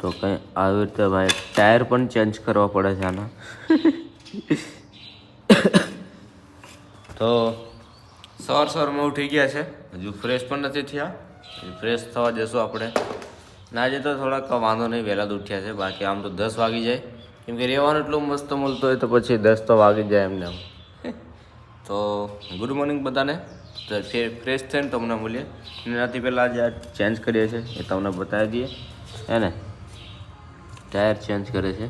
તો કંઈ આવી રીતે ભાઈ ટાયર પણ ચેન્જ કરવા પડે છે આના. તો સવાર સવારમાં ઉઠી ગયા છે. હજુ ફ્રેશ પણ નથી થયા. ફ્રેશ થવા જશું આપણે. ના જે તો થોડાક વાંધો નહીં, વહેલા ઉઠ્યા છે. બાકી આમ તો દસ વાગી જાય. કેમ કે રહેવાનું એટલું મસ્ત મળતું હોય તો પછી દસ તો વાગી જાય એમને આમ. તો ગુડ મોર્નિંગ બધાને. તો ફ્રેશ થઈને તમને મળીએ. એનાથી પહેલાં જે ચેન્જ કરીએ છીએ. એ તમને બતાવી દઈએ. હે ને? ટાયર ચેન્જ કરે છે.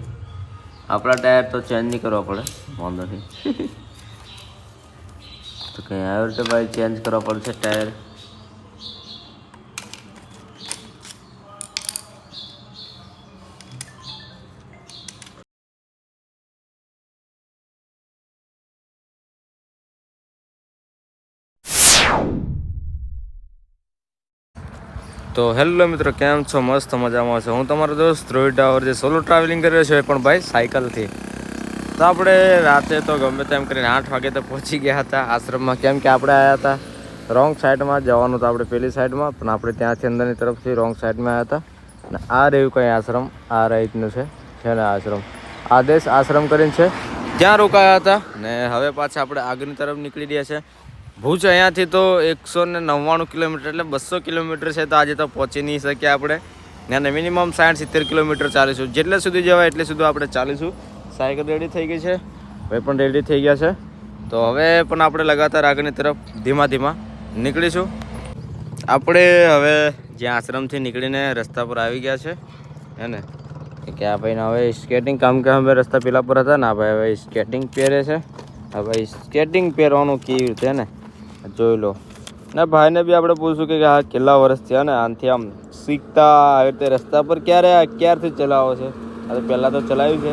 આપણા ટાયર તો ચેન્જ નહીં કરવા પડે વાંધો નહીં. તો કંઈ આવી રીતે ભાઈ ચેન્જ કરવા પડશે ટાયર? તો હેલો મિત્રો, કેમ છો? મસ્ત મજામાં છો. હું તમારો દોસ્ત રોહિત ડાવર જે સોલો ટ્રાવેલિંગ કર્યો છે પણ ભાઈ સાયકલથી. તો આપણે રાતે તો ગમે તેમ કરીને આઠ વાગે તો પહોંચી ગયા હતા આશ્રમમાં. કેમ કે આપણે આવ્યા હતા રોંગ સાઈડમાં જવાનું તો આપણે પેલી સાઈડમાં પણ આપણે ત્યાંથી અંદરની તરફથી રોંગ સાઈડમાં આવ્યા હતા. અને આ રહ્યું કંઈ આશ્રમ? આ રીતનું છે છે ને આશ્રમ. આદેશ આશ્રમ કરીને છે. ત્યાં રોકાયા હતા ને હવે પાછા આપણે આગળની તરફ નીકળી રહ્યા છે. ભુજ અહીંયાથી તો એકસો ને નવ્વાણું કિલોમીટર એટલે બસો કિલોમીટર છે તો આજે તો પહોંચી નહીં શકીએ આપણે. અને મિનિમમ સાઠ સિત્તેર કિલોમીટર ચાલીશું. જેટલે સુધી જવાય એટલે સુધી આપણે ચાલીશું. સાયકલ રેડી થઈ ગઈ છે. ભાઈ પણ રેડી થઈ ગયા છે. તો હવે પણ આપણે લગાતાર આગળની તરફ ધીમા ધીમા નીકળીશું. આપણે હવે જ્યાં આશ્રમથી નીકળીને રસ્તા પર આવી ગયા છે, હે ને? કે આ ભાઈને હવે સ્કેટિંગ કામ કે અમે રસ્તા પેલા પર હતા ને આ ભાઈ હવે સ્કેટિંગ પહેરે છે. હા ભાઈ સ્કેટિંગ પહેરવાનું કેવી રીતે ને? જોઈ લો. ને ભાઈને બી આપણે પૂછશું કે આ કેટલા વર્ષ થયા ને આનાથી આમ શીખતા આવી રીતે રસ્તા પર ક્યારે ક્યારથી ચલાવો છે? આ તો પહેલાં તો ચલાવ્યું છે.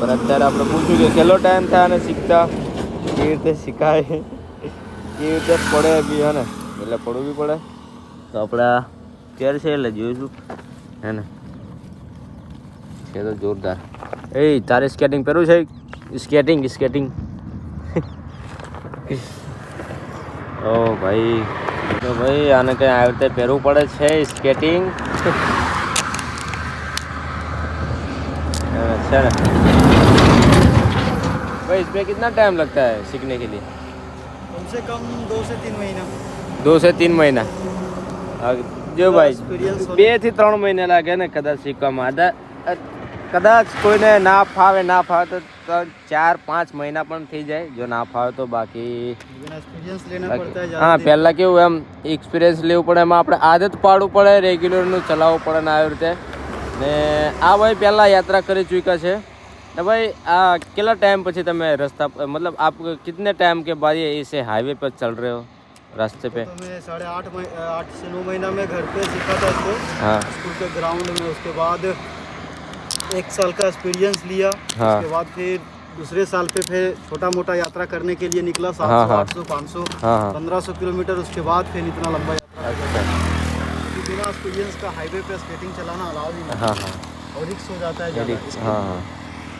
પણ અત્યારે આપણે પૂછ્યું કે કેટલો ટાઈમ થયા અને શીખતા? કેવી રીતે શીખાય? કેવી રીતે પડે બી, હે ને? એટલે પડવું બી પડે. તો આપણે ક્યારે છે એટલે જોઈશું. હે ને? છે તો જોરદાર. એ તારે સ્કેટિંગ પહેરવું છે? સ્કેટિંગ સ્કેટિંગ ઓ ભાઈ તો ભાઈ આને કંઈ આવી રીતે પહેરવું પડે છે સ્કેટિંગ છે ને भाई इसमें कितना टाइम लगता है सीखने के लिए कम से कम दो से तीन महीना दो से तीन મહિના હા, જો ભાઈ experience હોને- બે થી ત્રણ મહિના લાગે ને કદાચ શીખવામાં અદા- કદાચ કોઈને ના ફાવે ના ફાવે તો ચાર પાંચ મહિના પણ થઈ જાય. જો ના ફાવે તો બાકી હા પહેલાં કેવું એમ એક્સપિરિયન્સ લેવું પડે એમાં આપણે આદત પાડવું પડે રેગ્યુલરનું ચલાવવું પડે ને આવી રીતે. ને આ ભાઈ પહેલાં યાત્રા કરી ચૂક્યા છે. ને ભાઈ આ કેટલા ટાઈમ પછી તમે રસ્તા મતલબ આપ કિતને ટાઈમ કે બાદ એસે હાઈવે પર ચલ રહ્યો રસ્તે रास्ते पे तो मैं साढ़े आठ आठ से नौ महीना में घर पे सीखा था इसको एक साल का एक्सपीरियंस लिया हाँ। उसके बाद फिर दूसरे साल पे फिर छोटा मोटा यात्रा करने के लिए निकला सात हाँ, सौ हाँ। आठ सौ पाँच सौ हाँ हाँ पंद्रह सौ किलोमीटर उसके बाद फिर इतना लंबा यात्रा अच्छा क्योंकि बिना एक्सपीरियंस का हाईवे पे स्केटिंग चलाना अलाउ ही नहीं हाँ हाँ और रिक्स हो जाता है ज़्यादा इसलिए। હા હા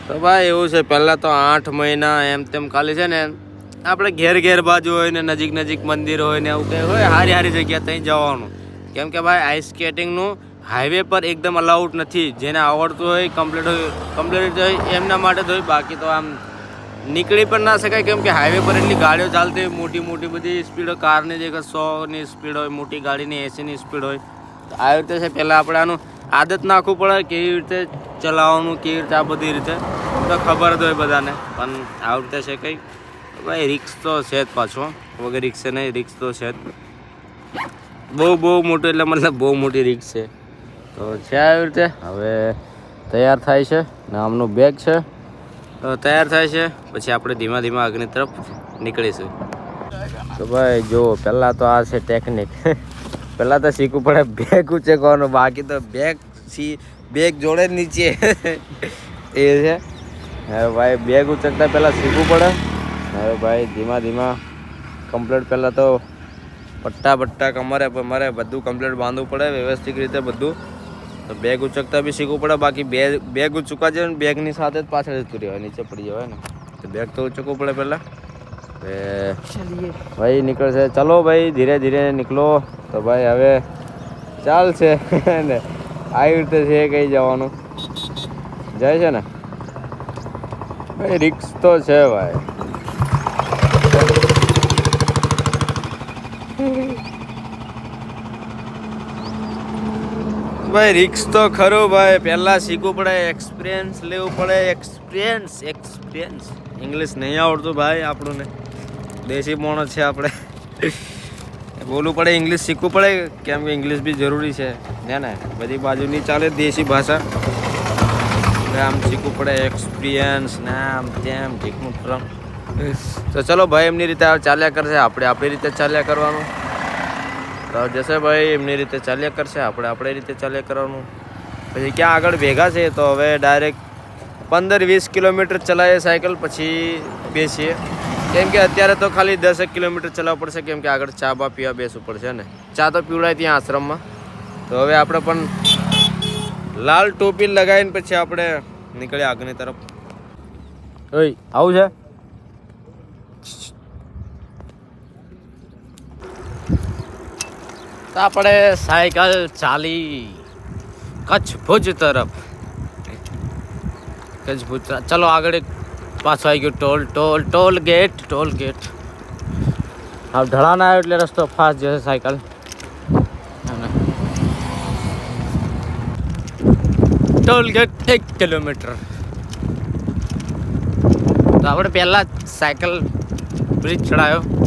તો ભાઈ એવું છે પહેલાં તો આઠ મહિના એમ તેમ ખાલી છે ને આપણે ઘેર ઘેર બાજુ હોય ને નજીક નજીક મંદિર હોય ને એવું કંઈ હોય હારી હારી જગ્યા ત્યાં જવાનું કેમ કે ભાઈ આઈસ સ્કેટિંગનું હાઈવે પર એકદમ અલાઉડ નથી. જેને આવડતું હોય, કમ્પ્લીટ હોય કમ્પ્લીટ હોય, એમના માટે તો બાકી તો આમ નીકળી પણ ના શકાય. કેમ કે હાઈવે પર એટલી ગાડીઓ ચાલતી હોય, મોટી મોટી બધી સ્પીડ હોય, કારની જે સોની સ્પીડ હોય, મોટી ગાડીની, એંસીની સ્પીડ હોય. તો આવી રીતે છે. પહેલાં આપણે આનું આદત નાખવું પડે, કેવી રીતે ચલાવવાનું, કેવી રીતે આ બધી રીતે. તો ખબર જ હોય બધાને. પણ આવી રીતે છે કંઈ. ભાઈ રિક્સ તો છે જ પાછો. વગર રિક્ષે નહીં રિક્સ તો છે જ. બહુ બહુ મોટું એટલે મતલબ બહુ મોટી રિક્સ છે. તો છે આવી રીતે હવે તૈયાર થાય છે ને આમનું બેગ છે. તો તૈયાર થાય છે. પછી આપણે ધીમા ધીમા આગની તરફ નીકળીશું. તો ભાઈ, જો, પહેલાં તો આ છે ટેકનિક પહેલાં તો શીખવું પડે બેગ ઉચેકવાનું, બાકી તો બેગ સી બેગ જોડે જ નીચે. એ છે. હવે ભાઈ બેગ ઉચકતા પહેલાં શીખવું પડે. હવે ભાઈ, ધીમા ધીમા કમ્પ્લીટ પહેલાં તો પટ્ટા પટ્ટા કમરે મારે બધું કમ્પ્લીટ બાંધવું પડે, વ્યવસ્થિત રીતે બધું. તો બેગ ઉચકતા બી શીખવું પડે બાકી બે બેગ ઉચકવા જાય ને બેગની સાથે જ પાછળ જતું રહેવાય નીચે પડી જવાય ને. તો બેગ તો ઉચકવું પડે પહેલાં. ભાઈ નીકળશે. ચલો ભાઈ ધીરે ધીરે નીકળો. તો ભાઈ હવે ચાલશે. ને આવી રીતે છે કઈ જવાનું. જાય છે ને? ભાઈ રિક્સ તો છે ભાઈ. ભાઈ રિક્સ તો ખરું ભાઈ. પહેલા શીખવું પડે એક્સપિરિયન્સ લેવું પડે. એક્સપિરિયન્સ એક્સપિરિયન્સ ઇંગ્લિશ નહીં આવડતું ભાઈ આપણું ને દેશી માણસ છે આપણે. બોલવું પડે ઇંગ્લિશ શીખવું પડે. કેમ કે ઇંગ્લિશ બી જરૂરી છે. ને ને બધી બાજુ નહીં ચાલે દેશી ભાષા. ને આમ શીખવું પડે એક્સપિરિયન્સ ને આમ તેમ ઠીકનું ફરમ તો ચલો ભાઈ એમની રીતે ચાલ્યા કરશે. આપણે આપણી રીતે ચાલ્યા કરવાનું. તો જશે ભાઈ, એમની રીતે ચાલ્યા કરશે, આપણે આપણે રીતે ચાલ્યા કરવાનું. પછી ક્યાં આગળ ભેગા છે, તો હવે ડાયરેક્ટ પંદર વીસ કિલોમીટર ચલાવીએ સાયકલ, પછી બેસીએ. કેમ કે અત્યારે તો ખાલી દસેક કિલોમીટર ચલાવવું પડશે, કેમ કે આગળ ચા બા પીવા બેસવું પડશે ને? ચા તો પીવડાય ત્યાં આશ્રમમાં. તો હવે આપણે પણ લાલ ટોપી લગાવીને પછી આપણે નીકળ્યા આગળની તરફ. ઓય, આવું છે? તો આપણે સાયકલ ચાલી. કચ્છ ભુજ તરફ. કચ્છ ભુજ. ચલો આગળ પાછો આવી ગયો toll toll toll gate toll gate. હવે ઢળાના આવ્યો એટલે રસ્તો ફાસ્ટ જશે સાયકલ. ટોલ ગેટ એક કિલોમીટર. તો આપણે પહેલાં સાયકલ બ્રિજ ચડાયો.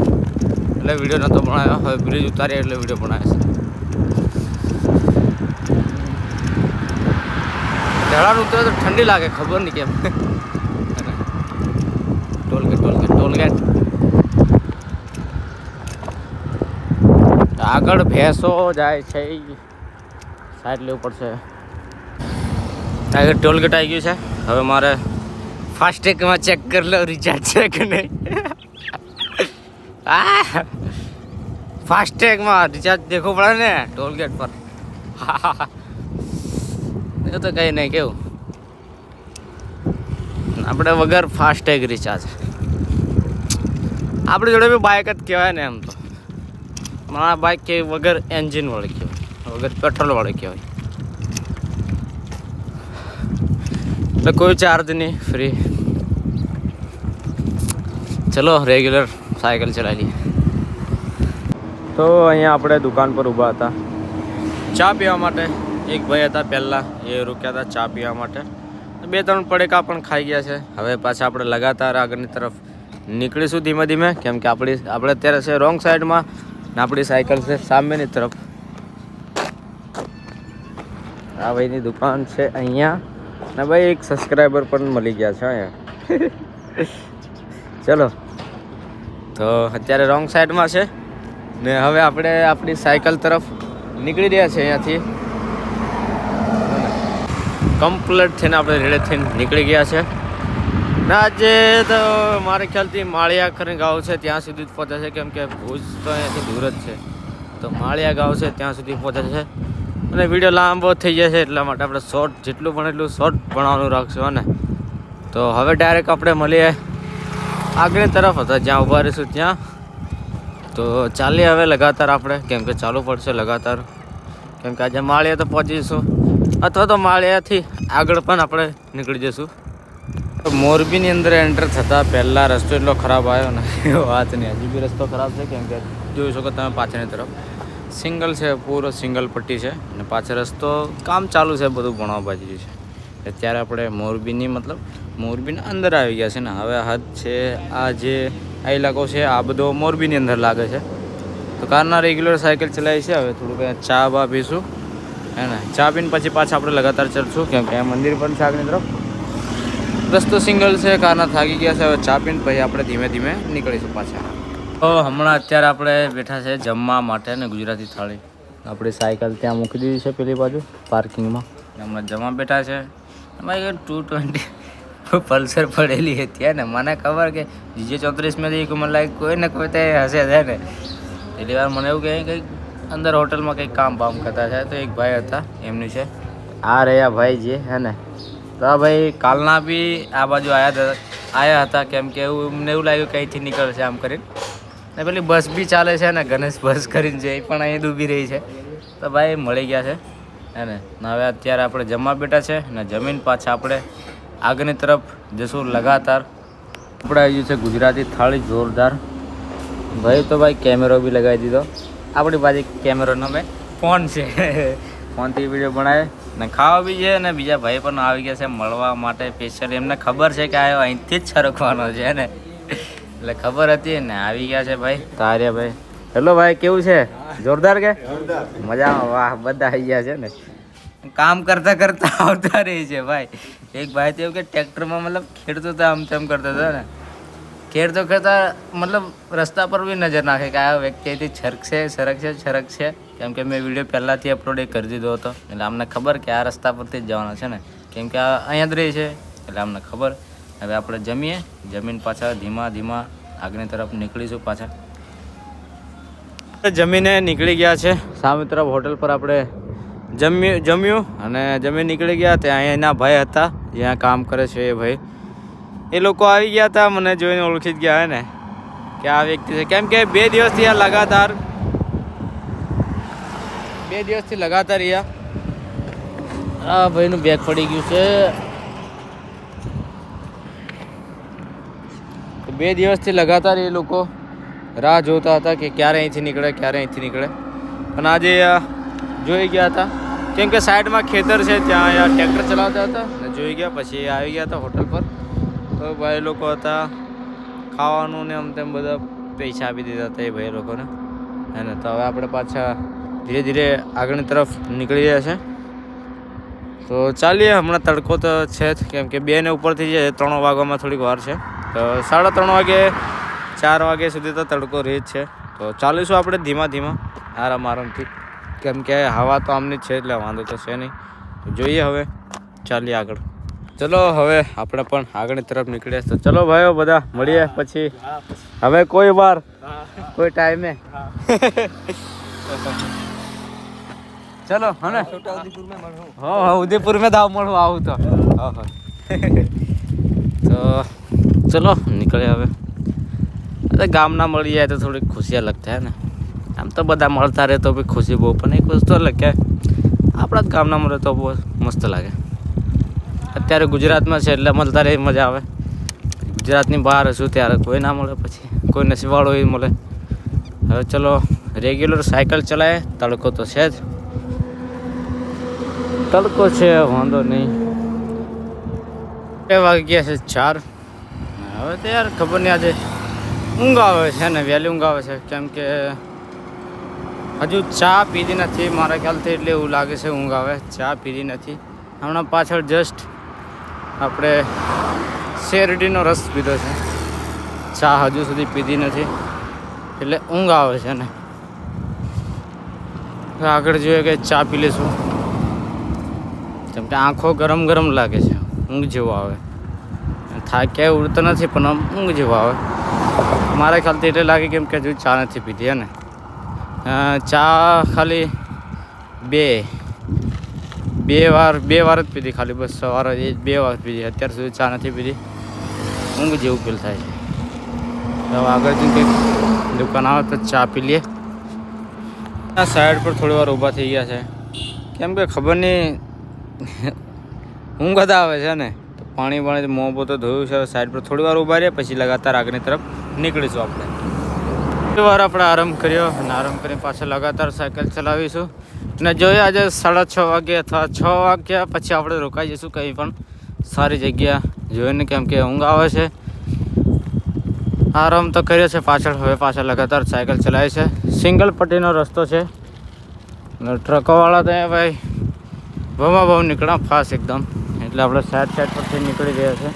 એટલે વીડિયો નહોતો બનાવ્યો હવે બ્રિજ ઉતારીએ એટલે વીડિયો બનાવે છે. ઢળાણ ઉતરે તો ઠંડી લાગે, ખબર નહીં કેમ. Toll gate toll gate toll gate. આગળ ભેંસો જાય છે. સાઈડ લેવું પડશે. આગળ ટોલગેટ આવી ગયું છે. હવે મારે ફાસ્ટેગમાં ચેક કરી લો રિચાર્જ છે કે નહીં. આ ફાસ્ટેગમાં રિચાર્જ દેખવું પડે ને ટોલગેટ પર. એ તો કંઈ નહીં કેવું? આપણે વગર ફાસ્ટેગ રિચાર્જ આપણી જોડે બી બાઇક જ કહેવાય ને એમ તો. મારા બાઇક કે વગર એન્જિન વાળી કહેવાય. વગર પેટ્રોલ વાળી કહેવાય. એટલે કોઈ ચાર્જ નહીં ફ્રી ચલો રેગ્યુલર સાયકલ ચલાવી તો અહીંયા આપણે દુકાન પર ઊભા હતા. ચા પીવા માટે. એક ભાઈ હતા પહેલાં, એ રોક્યા હતા ચા પીવા માટે. બે ત્રણ પડેકા પણ ખાઈ ગયા છે. હવે પાછા આપણે લગાતાર આગળની તરફ નીકળીશું ધીમે ધીમે, કેમ કે આપણી આપણે અત્યારે છે રોંગ સાઈડમાં ને આપણી સાયકલ છે સામેની તરફ. આ ભાઈની દુકાન છે અહીંયા. ને ભાઈ એક સબસ્ક્રાઈબર પણ મળી ગયા છે અહીંયા. ચલો. તો અત્યારે રોંગ સાઈડમાં છે. ને હવે આપણે આપણી સાયકલ તરફ નીકળી રહ્યા છે અહીંયાથી. કમ્પ્લીટ થઈને આપણે રેડે થઈને નીકળી ગયા છે. ને આજે તો મારે ખ્યાલથી માળિયા કરીને ગાવ છે, ત્યાં સુધી જ પહોંચે છે. કેમ કે ભુજ તો અહીંયાથી દૂર જ છે. તો માળિયા ગાવ છે, ત્યાં સુધી પહોંચે છે. અને વીડિયો લાંબો થઈ જશે એટલા માટે આપણે શોર્ટ જેટલું પણ એટલું શોર્ટ ભણવાનું રાખશું અને તો હવે ડાયરેક્ટ આપણે મળીએ આગળની તરફ હતા, જ્યાં ઊભા રહીશું ત્યાં. તો ચાલીએ હવે લગાતાર આપણે, કેમ કે ચાલુ પડશે લગાતાર. કેમ કે આજે માળિયા તો પહોંચીશું. અથવા તો માળિયાથી આગળ પણ આપણે નીકળી જઈશું. મોરબીની અંદર એન્ટર થતાં પહેલાં રસ્તો એટલો ખરાબ આવ્યો ને વાત નહીં. હજી બી રસ્તો ખરાબ છે, કેમ કે જોઈ શકો તમે પાછળની તરફ. સિંગલ છે, પૂરો સિંગલ પટ્ટી છે. અને પાછળ રસ્તો કામ ચાલુ છે, બધું ભણવા બાજુ છે. અત્યારે આપણે મોરબીની મતલબ મોરબીના અંદર આવી ગયા છે ને હવે હદ છે, આ જે આ ઇલાકો છે, આ બધો મોરબીની અંદર લાગે છે. તો કારના રેગ્યુલર સાયકલ ચલાવી છે, હવે થોડુંક ચા બા પીશું. હે ને, ચા પીને પછી પાછા આપણે લગાતાર ચડશું, કેમ કે મંદિર પણ છે આગળની તરફ. રસ્તો સિંગલ છે, કારના થાકી ગયા છે, હવે ચા પીને પછી આપણે ધીમે ધીમે નીકળીશું પાછા. તો હમણાં અત્યારે આપણે બેઠા છે જમવા માટે ને ગુજરાતી થાળી. આપણી સાયકલ ત્યાં મૂકી દીધી છે પેલી બાજુ, પાર્કિંગમાં. હમણાં જમવા બેઠા છે. ભાઈ ટુ ટ્વેન્ટી પલ્સર પડેલી હતી ને. મને ખબર કે જીજે ચોત્રીસ મેં દી મને લાગે કોઈ ને કોઈ ત્યાં હશે છે ને. એટલી વાર મને એવું કહે કંઈક અંદર હોટલમાં કંઈક કામ બામ કરતા છે તો એક ભાઈ હતા, એમનું છે. આ રહ્યા ભાઈ જે હે ને. તો આ ભાઈ કાલના બી આ બાજુ આવ્યા હતા આવ્યા હતા કેમ કે એવું એમને એવું લાગ્યું કે અહીંથી નીકળશે આમ કરીને. ને પેલી બસ બી ચાલે છે ને, ગણેશ બસ કરીને છે એ પણ અહીં ઊભી રહી છે. તો ભાઈ મળી ગયા છે. હે ને? હવે અત્યારે આપણે જમવા બેઠા છે ને જમીન પાછા આપણે આગળની તરફ જશું લગાતાર. આપણે આવી ગયું છે ગુજરાતી થાળી જોરદાર. ભાઈ, તો ભાઈ કેમેરો બી લગાવી દીધો. આપણી પાસે કેમેરો ન ભાઈ ફોન છે. ફોનથી વીડિયો બનાવે. ને ખાવા બી છે ને બીજા ભાઈ પણ આવી ગયા છે મળવા માટે સ્પેશિયલ એમને ખબર છે કે આ અહીંથી જ છરકવાનો છે ને? એટલે ખબર હતી ને આવી ગયા છે ભાઈ. તારે ભાઈ હેલો ભાઈ કેવું છે? જોરદાર કે? મજામાં વાહ બધા આવી ગયા છે ને. કામ કરતા કરતા આવતા રહે છે ભાઈ. એક ભાઈ તો એવું કે ટ્રેક્ટરમાં મતલબ ખેડતો હતા આમ તેમ કરતા હતા ને. ખેડતો ખેડતા મતલબ રસ્તા પર બી નજર નાખે કે આ વ્યક્તિ અહીંથી છરકશે સરકશે છરકશે. કેમ કે મેં વીડિયો પહેલાંથી અપલોડ કરી દીધો હતો. એટલે અમને ખબર કે આ રસ્તા પરથી જ જવાના છે ને. કેમ કે આ અહીંયા જ રહે છે. એટલે અમને ખબર. હવે આપણે જમીએ. જમીન પાછા ધીમા ધીમા આગની તરફ નીકળીશું પાછા. જમીને નીકળી ગયા છે. સામે તરફ હોટલ પર આપણે જમ્યું જમ્યું અને જમીન નીકળી ગયા. ત્યાં એના ભાઈ હતા. જ્યાં કામ કરે છે એ ભાઈ. એ લોકો આવી ગયા હતા. મને જોઈને ઓળખી જ ગયા હે ને. કે આ વ્યક્તિ છે. કેમ કે બે દિવસથી આ લગાતાર, બે દિવસથી લગાતાર રહ્યા આ ભાઈનું બેગ પડી ગયું છે. બે દિવસથી લગાતાર એ લોકો રાહ જોતા હતા કે ક્યારે અહીંથી નીકળે, ક્યારે અહીંથી નીકળે. પણ આજે જોઈ ગયા હતા. કેમ કે સાઈડમાં ખેતર છે, ત્યાં ટ્રેક્ટર ચલાવતા હતા. ને જોઈ ગયા, પછી આવી ગયા હતા હોટલ પર. તો ભાઈ લોકો હતા, ખાવાનું ને આમ તેમ બધા પૈસા આપી દીધા હતા એ ભાઈ લોકોને. અને તો હવે આપણે પાછા ધીરે ધીરે આગળની તરફ નીકળી રહ્યા છે. તો ચાલીએ, હમણાં તડકો તો છે જ. કેમ કે બે ઉપરથી જે ત્રણ વાગ્યામાં થોડીક વાર છે. તો સાડા ત્રણ વાગે ચાર વાગ્યા સુધી તો તડકો રહે જ છે. તો ચાલીશું આપણે ધીમા ધીમા આરામ આરામથી કેમ કે હવા તો આમની જ છે એટલે વાંધો તો છે નહીં. તો જોઈએ હવે ચાલીએ આગળ. ચલો હવે આપણે પણ આગળની તરફ નીકળીએ. તો ચલો ભાઈઓ બધા મળીએ પછી. હવે કોઈ વાર કોઈ ટાઈમે. ચલો હને? હા હા ઉદયપુર મેં દાવ મળું આવું તો. ચલો નીકળે હવે. અરે ગામના મળી જાય તો થોડી ખુશી અલગ થાય ને. આમ તો બધા મળતા રહે તો બી ખુશી બહુ, પણ એક વસ્તુ અલગ કે. આપણા જ ગામના મળે તો બહુ મસ્ત લાગે. અત્યારે ગુજરાતમાં છે એટલે મળતા રહે, મજા આવે. ગુજરાતની બહાર હશું ત્યારે કોઈ ના મળે પછી. કોઈ નસીબવાળો એ મળે. હવે ચલો રેગ્યુલર સાયકલ ચલાવે તડકો તો છે જ. તડકો છે, વાંધો નહીં. બે વાગ્યા છે ચાર. હવે તો યાર ખબર નહીં આજે ઊંઘ આવે છે ને, વહેલી ઊંઘ આવે છે. કેમ કે હજુ ચા પીધી નથી, મારા ખ્યાલથી એટલે એવું લાગે છે ઊંઘ આવે ચા પીધી નથી. હમણાં પાછળ જસ્ટ આપણે શેરડીનો રસ પીધો છે. ચા હજુ સુધી પીધી નથી, એટલે ઊંઘ આવે છે ને. આગળ જોઈએ કે ચા પી લઈશું કેમ કે આંખો ગરમ ગરમ લાગે છે, ઊંઘ જેવો આવે. થાક ક્યાંય ઉડતો નથી, પણ આમ ઊંઘ જેવો આવે. મારા ખ્યાલથી એટલે લાગે કેમ કે હજુ ચા નથી પીધી અને ચા ખાલી બે. બે વાર બે વાર જ પીધી ખાલી, બસ સવારે એ બે વાર પીધી. અત્યાર સુધી ચા નથી પીધી. ઊંઘ જેવું ફીલ થાય છે. તો આગળ જઈને કંઈક દુકાન આવે તો ચા પી લઈએ. આ સાઈડ પર થોડી વાર ઊભા થઈ ગયા છે. કેમ કે ખબર નહીં, ઊંઘ જ આવે છે ને? પાણી પાણી મોં પોતે ધોયું છે સાઈડ પર થોડી વાર ઊભા રહ્યા, પછી લગાતાર આગળની તરફ નીકળીશું આપણે. થોડી વાર આપણે આરામ કર્યો અને આરામ કરીને પાછા લગાતાર સાયકલ ચલાવીશું. અને જોઈએ આજે સાડા છ વાગે અથવા છ વાગ્યા પછી આપણે રોકાઈ જઈશું કંઈ પણ સારી જગ્યા જોઈને, કેમ કે ઊંઘ આવે છે. આરામ તો કર્યો છે પાછળ, હવે પાછળ લગાતાર સાયકલ ચલાવે છે. સિંગલ પટ્ટીનો રસ્તો છે. ટ્રકોવાળા તો ભાઈ ભમા ભમ નીકળ્યા ફાસ્ટ એકદમ. એટલે આપણે સાઈડ સાઈડ પરથી નીકળી રહ્યા છે.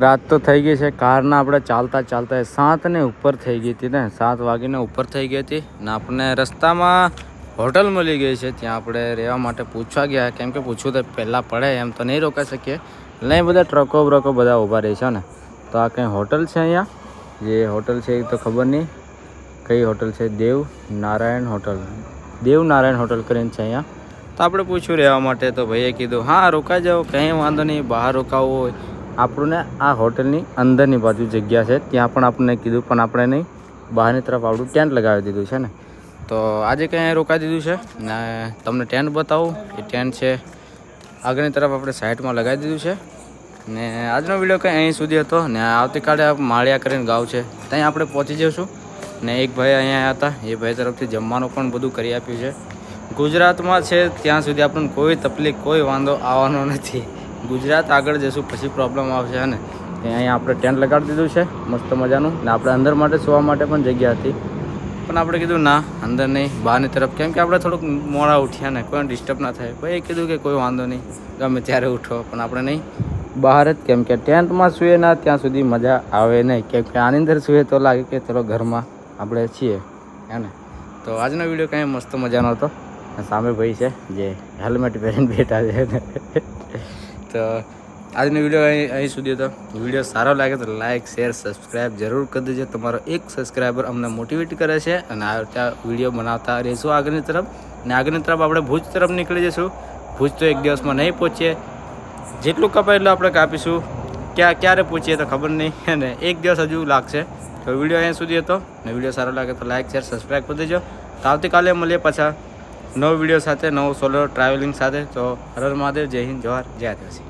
રાત તો થઈ ગઈ છે, કારના આપણે ચાલતા ચાલતા સાત ને ઉપર થઈ ગઈ હતી ને, સાત વાગીને ઉપર થઈ ગઈ હતી ને આપણને રસ્તામાં હોટલ મળી ગઈ છે, ત્યાં આપણે રહેવા માટે પૂછવા ગયા. કેમ કે પૂછવું તો પહેલાં પડે, એમ તો નહીં રોકાઈ શકીએ. એટલે બધા ટ્રકો બ્રકો બધા ઊભા રહે છે ને. તો આ કંઈ હોટલ છે અહીંયા? જે હોટલ છે એ તો ખબર નહીં. કઈ હોટલ છે? દેવ નારાયણ હોટલ. દેવ નારાયણ હોટલ કરીને છે અહીંયા. તો આપણે પૂછ્યું રહેવા માટે, તો ભાઈએ કીધું, હા, રોકાઈ જાઓ, કંઈ વાંધો નહીં, બહાર રોકાવું હોય. આપણને આ હોટલની અંદરની બાજુ જગ્યા છે, ત્યાં પણ આપણને કીધું, પણ આપણે નહીં, બહારની તરફ આપણું ટેન્ટ લગાવી દીધું છે ને. તો આજે કંઈ રોકાઈ દીધું છે? ને તમને ટેન્ટ બતાવું, એ ટેન્ટ છે, આગળની તરફ આપણે સાઈડમાં લગાવી દીધું છે. ને આજનો વીડિયો કંઈ અહીં સુધી હતો, ને આવતીકાલે માળિયા કરીને ગાવ છે, ત્યાં આપણે પહોંચી જઈશું. ને એક ભાઈ અહીંયા હતા, એ ભાઈ તરફથી જમવાનું પણ બધું કરી આપ્યું છે. ગુજરાતમાં છે, ત્યાં સુધી આપણને કોઈ તકલીફ, કોઈ વાંધો આવવાનો નથી. ગુજરાત આગળ જઈશું પછી પ્રોબ્લેમ આવશે ને? અહીંયા આપણે ટેન્ટ લગાડી દીધું છે, મસ્ત મજાનું. ને આપણે અંદર માટે સુવા માટે પણ જગ્યા હતી. પણ આપણે કીધું, ના, અંદર નહીં, બહારની તરફ. કેમ કે આપણે થોડુંક મોડા ઉઠ્યા ને કોઈ ડિસ્ટર્બ ના થાય. ભાઈ કીધું કે કોઈ વાંધો નહીં, ગમે ત્યારે ઉઠો, પણ આપણે નહીં. બહાર જ, કેમ કે ટેન્ટમાં સૂએ ના, ત્યાં સુધી મજા આવે નહીં. કેમ કે આની અંદર સૂએ તો લાગે કે ચલો ઘરમાં આપણે છીએ, હે ને? તો આજનો વીડિયો કંઈ મસ્ત મજાનો હતો. સામે ભાઈ છે, જે હેલ્મેટ પહેરીને બેઠા છે. તો આજનો વીડિયો અહીં અહીં સુધી હતો. વીડિયો સારો લાગે તો લાઇક શેર સબસ્ક્રાઈબ જરૂર કરી દેજો. તમારો એક સબસ્ક્રાઈબર અમને મોટિવેટ કરે છે અને આ વીડિયો બનાવતા રહીશું આગળની તરફ. અને આગળની તરફ આપણે ભુજ તરફ નીકળી જઈશું. ભુજ તો એક દિવસમાં નહીં પહોંચીએ. જેટલું કપાય એટલું આપણે કાપીશું. ક્યાં ક્યારે પહોંચીએ તો ખબર નહીં. અને એક દિવસ હજુ લાગશે. તો વીડિયો અહીંયા સુધી હતો. ને વીડિયો સારો લાગે તો લાઇક શેર સબસ્ક્રાઈબ કરી દેજો. તો આવતીકાલે મળીએ પાછા. નવો વીડિયો સાથે, નવો સોલો ટ્રાવેલિંગ સાથે. તો હર મહાદેવ, જય હિન્દ, જવાહર, જય આદિવાસી.